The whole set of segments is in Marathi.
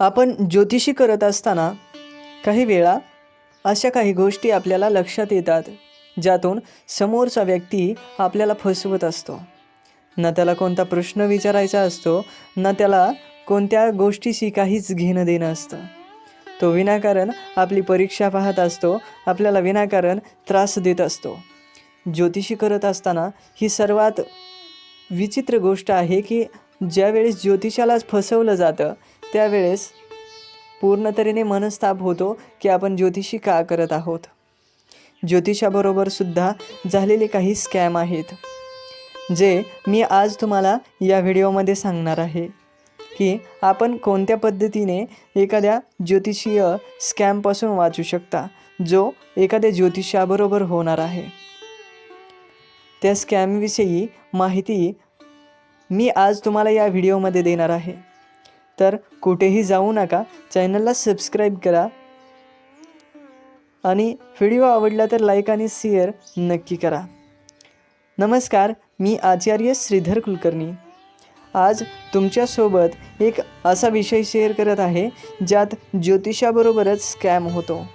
आपण ज्योतिषी करत असताना काही वेळा अशा काही गोष्टी आपल्याला लक्षात येतात ज्यातून समोरचा व्यक्ती आपल्याला फसवत असतो. ना त्याला कोणता प्रश्न विचारायचा असतो ना त्याला कोणत्या गोष्टीशी काहीच घेणं देणं असतं. तो विनाकारण आपली परीक्षा पाहत असतो आपल्याला विनाकारण त्रास देत असतो. ज्योतिषी करत असताना ही सर्वात विचित्र गोष्ट आहे की ज्यावेळेस ज्योतिषालाच फसवलं जातं त्यावेळेस पूर्ण तऱ्हेने मनस्ताप होतो की आपण ज्योतिषी का करत आहोत. ज्योतिषाबरोबर सुद्धा झालेले काही स्कॅम आहेत जे मी आज तुम्हाला या व्हिडिओमध्ये सांगणार आहे की आपण कोणत्या पद्धतीने एखाद्या ज्योतिषीय स्कॅमपासून वाचू शकता जो एखाद्या ज्योतिषाबरोबर होणार आहे. त्या स्कॅमविषयी माहिती मी आज तुम्हाला या व्हिडिओमध्ये देणार आहे. तर कुठेही जाऊ नका. चॅनलला सबस्क्राईब करा. आणि व्हिडिओ आवडला तर लाईक आणि शेअर नक्की करा. नमस्कार मी आचार्य श्रीधर कुलकर्णी. आज तुमच्यासोबत एक असा विषय शेअर करत आहे ज्यात ज्योतिषाबरोबरच स्कॅम होतो.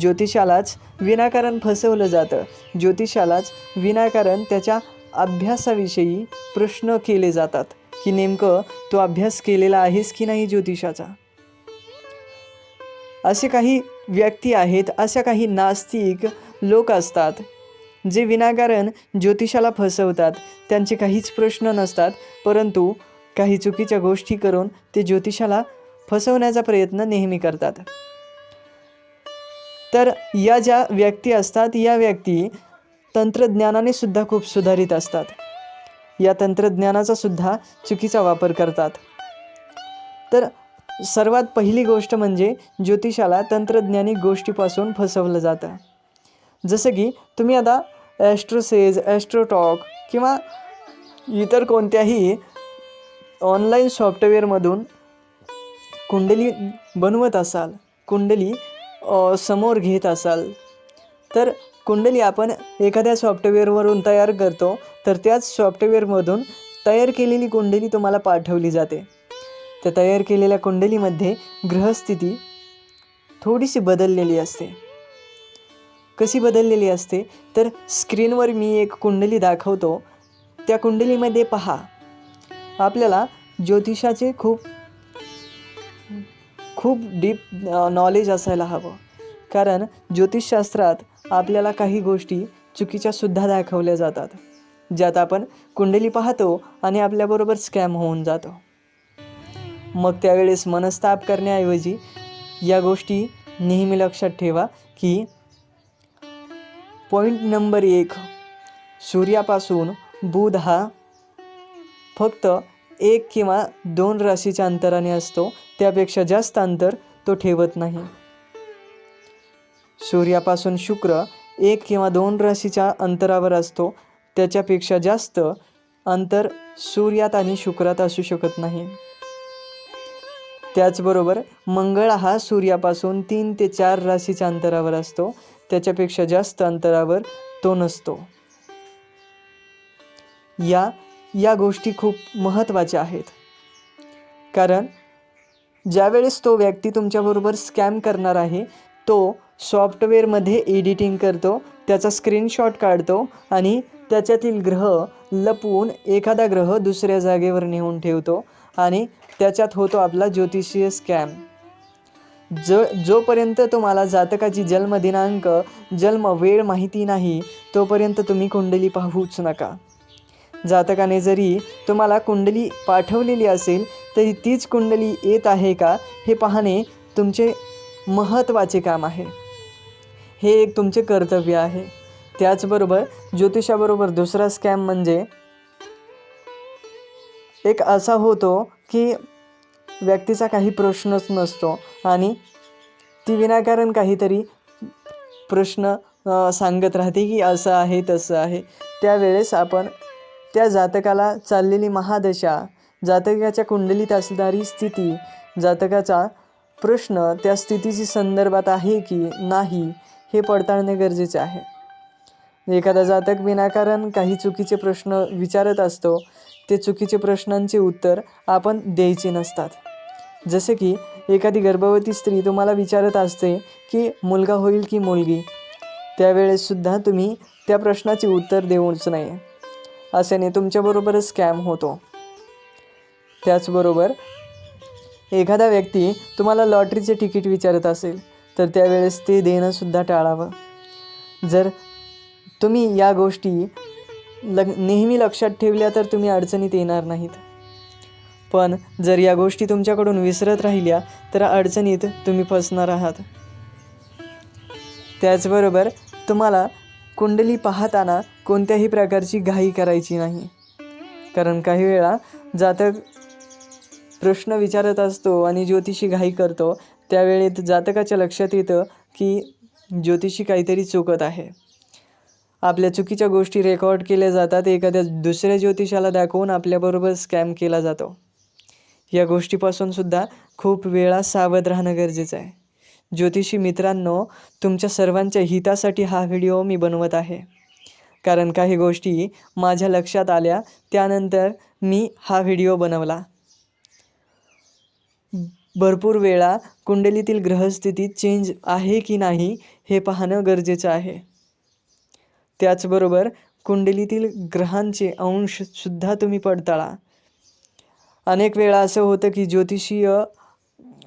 ज्योतिषालाच विनाकारण फसवलं जातं. ज्योतिषालाच विनाकारण त्याच्या अभ्यासाविषयी प्रश्न केले जातात. की नेमकं तो अभ्यास केलेला आहेस की नाही ज्योतिषाचा? असे काही व्यक्ती आहेत अशा काही नास्तिक लोक असतात जे विनाकारण ज्योतिषाला फसवतात. त्यांचे काहीच प्रश्न नसतात परंतु काही चुकीच्या गोष्टी करून ते ज्योतिषाला फसवण्याचा प्रयत्न नेहमी करतात. तर या ज्या व्यक्ती असतात या व्यक्ती तंत्रज्ञानाने सुद्धा खूप सुधारित असतात. या तंत्रज्ञानाचा सुद्धा चुकीचा वापर करतात. तर सर्वात पहिली गोष्ट म्हणजे ज्योतिषाला तंत्रज्ञानिक गोष्टीपासून फसवलं जातं. जसं की तुम्ही आता ॲस्ट्रोसेज ॲस्ट्रोटॉक किंवा इतर कोणत्याही ऑनलाईन सॉफ्टवेअरमधून कुंडली बनवत असाल कुंडली समोर घेत असाल तर कुंडली आपण एखाद्या सॉफ्टवेअरवरून तयार करतो तर त्याच सॉफ्टवेअरमधून तयार केलेली कुंडली तुम्हाला पाठवली जाते. त्या तयार केलेल्या कुंडलीमध्ये ग्रहस्थिती थोडीशी बदललेली असते. कशी बदललेली असते? तर स्क्रीनवर मी एक कुंडली दाखवतो. त्या कुंडलीमध्ये पहा. आपल्याला ज्योतिषाचे खूप खूप डीप नॉलेज असायला हवं. कारण ज्योतिषशास्त्रात आपल्याला काही गोष्टी चुकीच्या सुद्धा दाखवल्या जातात ज्यात आपण कुंडली पाहतो आणि आपल्याबरोबर स्कॅम होऊन जातो. मग त्यावेळेस मनस्ताप करण्याऐवजी या गोष्टी नेहमी लक्षात ठेवा की पॉईंट नंबर एक सूर्यापासून बुध हा फक्त एक किंवा दोन राशीच्या अंतराने असतो त्यापेक्षा जास्त अंतर तो ठेवत नाही. सूर्यापासून शुक्र एक किंवा दोन राशीच्या अंतरावर असतो. त्याच्यापेक्षा जास्त अंतर सूर्यात आणि शुक्रात असू शकत नाही. त्याचबरोबर मंगळ हा सूर्यापासून तीन ते चार राशीच्या अंतरावर असतो. त्याच्यापेक्षा जास्त अंतरावर तो नसतो. या या गोष्टी खूप महत्त्वाच्या आहेत. कारण ज्यावेळेस तो व्यक्ती तुमच्याबरोबर स्कॅम करणार आहे तो सॉफ्टवेअरमध्ये एडिटिंग करतो त्याचा स्क्रीनशॉट काढतो आणि त्याच्यातील ग्रह लपवून एखादा ग्रह दुसऱ्या जागेवर नेऊन ठेवतो आणि त्याच्यात होतो आपला ज्योतिषीय स्कॅम. ज जोपर्यंत तुम्हाला जातकाची जन्मदिनांक जन्म वेळ माहिती नाही तोपर्यंत तुम्ही कुंडली पाहूच नका. जातकाने जरी तुम्हाला कुंडली पाठवलेली असेल तरी तीच कुंडली येत आहे का हे पाहणे तुमचे महत्त्वाचे काम आहे. हे एक तुमचे कर्तव्य आहे. त्याचबरोबर ज्योतिषाबरोबर दुसरा स्कॅम म्हणजे एक असा होतो की व्यक्तीचा काही प्रश्नच नसतो आणि ती विनाकारण काहीतरी प्रश्न सांगत राहते की असं आहे तसं आहे. त्यावेळेस आपण त्या जातकाला चाललेली महादशा जातकाच्या कुंडलीत असणारी स्थिती जातकाचा प्रश्न त्या स्थितीची संदर्भात आहे की नाही हे पडताळणे गरजेचे आहे. एखादा जातक विनाकारण काही चुकीचे प्रश्न विचारत असतो ते चुकीचे प्रश्नांचे उत्तर आपण द्यायचे नसतात. जसे की एखादी गर्भवती स्त्री तुम्हाला विचारत असते की मुलगा होईल की मुलगी? त्यावेळेससुद्धा तुम्ही त्या प्रश्नाचे उत्तर देऊच नये. अशाने तुमच्याबरोबरच स्कॅम होतो. त्याचबरोबर एखादा व्यक्ती तुम्हाला लॉटरीचे तिकीट विचारत असेल तर त्यावेळेस ते देणंसुद्धा टाळावं. जर तुम्ही या गोष्टी लग नेहमी लक्षात ठेवल्या तर तुम्ही अडचणीत येणार नाहीत. पण जर या गोष्टी तुमच्याकडून विसरत राहिल्या तर अडचणीत तुम्ही फसणार आहात. त्याचबरोबर तुम्हाला कुंडली पाहताना कोणत्याही प्रकारची घाई करायची नाही. कारण काही वेळा जातक प्रश्न विचारत असतो आणि ज्योतिषी घाई करतो त्यावेळेत जातकाच्या लक्षात येतं की ज्योतिषी काहीतरी चुकत आहे. आपल्या चुकीच्या गोष्टी रेकॉर्ड केल्या जातात एखाद्या दुसऱ्या ज्योतिषाला दाखवून आपल्याबरोबर स्कॅम केला जातो. या गोष्टीपासून सुद्धा खूप वेळा सावध राहणं गरजेचं आहे. ज्योतिषी मित्रांनो तुमच्या सर्वांच्या हितासाठी हा व्हिडिओ मी बनवत आहे. कारण काही गोष्टी माझ्या लक्षात आल्या त्यानंतर मी हा व्हिडिओ बनवला. भरपूर वेळा कुंडलीतील ग्रहस्थिती चेंज आहे की नाही हे पाहणं गरजेचं आहे. त्याचबरोबर कुंडलीतील ग्रहांचे अंशसुद्धा तुम्ही पडताळा. अनेक वेळा असं होतं की ज्योतिषीय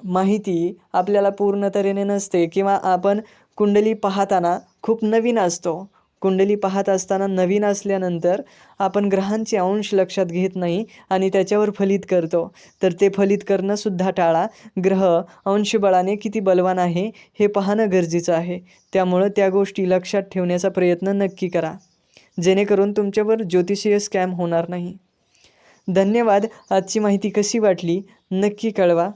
माहिती आपल्याला पूर्ण तऱ्हेने नसते किंवा आपण कुंडली पाहताना खूप नवीन असतो. कुंडली पाहत असताना नवीन असल्यानंतर आपण ग्रहांचे अंश लक्षात घेत नाही आणि त्याच्यावर फलित करतो. तर ते फलित करणंसुद्धा टाळा. ग्रह अंशबळाने किती बलवान आहे हे पाहणं गरजेचं आहे. त्यामुळं त्या गोष्टी लक्षात ठेवण्याचा प्रयत्न नक्की करा. जेणेकरून तुमच्यावर ज्योतिषीय स्कॅम होणार नाही. धन्यवाद. आजची माहिती कशी वाटली? नक्की कळवा.